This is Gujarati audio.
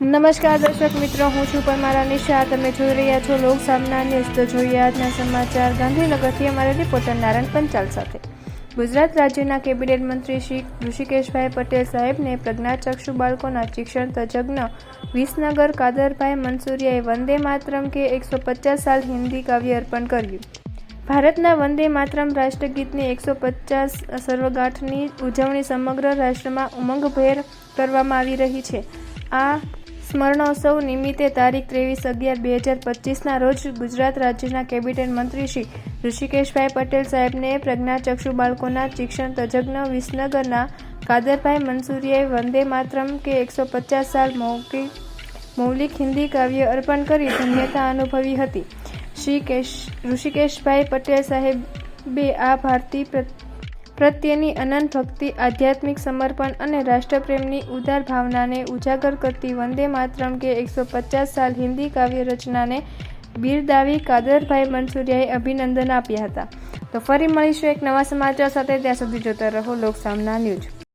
નમસ્કાર દર્શક મિત્રો, હું છું પરમારા નિશા. તમે જોઈ રહ્યા છો લોક સામના ન્યૂઝ. તો જોઈએ આજના સમાચાર. ગાંધીનગરથી અમારા રિપોર્ટર નારાયણ પંચાલ સાથે. ગુજરાત રાજ્યના કેબિનેટ મંત્રી શ્રી ઋષિકેશભાઈ પટેલ સાહેબને પ્રજ્ઞાચક્ષુ બાળકોના શિક્ષણ તજજ્ઞ વિસનગર કાદરભાઈ મનસુરિયાએ વંદે માતરમ કે એકસો પચાસ સાલ હિન્દી કાવ્ય અર્પણ કર્યું. ભારતના વંદે માતરમ રાષ્ટ્રગીતની એકસો પચાસ સર્વગાંઠની ઉજવણી સમગ્ર રાષ્ટ્રમાં ઉમંગભેર કરવામાં આવી રહી છે. આ સ્મરણોત્સવ નિમિત્તે તારીખ ત્રેવીસ અગિયાર બે હજાર પચીસના રોજ ગુજરાત રાજ્યના કેબિનેટ મંત્રી શ્રી ઋષિકેશભાઈ પટેલ સાહેબને પ્રજ્ઞાચક્ષુ બાળકોના શિક્ષણ તજજ્ઞ વિસનગરના કાદરભાઈ મંસૂરીએ વંદે માતરમ કે એકસો પચાસ સાલ મૌખિક મૌલિક હિન્દી કાવ્ય અર્પણ કરી ધન્યતા અનુભવી હતી. શ્રી કેશ ઋષિકેશભાઈ પટેલ સાહેબે આ ભારતી પ્રત્યેની અનંત ભક્તિ, આધ્યાત્મિક સમર્પણ અને રાષ્ટ્રપ્રેમની ઉદાર ભાવનાને ઉજાગર કરતી વંદે માતરમ કે એકસો પચાસ સાલ હિન્દી કાવ્ય રચનાને બિરદાવી કાદરભાઈ મનસુરિયાએ અભિનંદન આપ્યા હતા. તો ફરી મળીશું એક નવા સમાચાર સાથે. ત્યાં સુધી જોતા રહો લોક સામના ન્યૂઝ.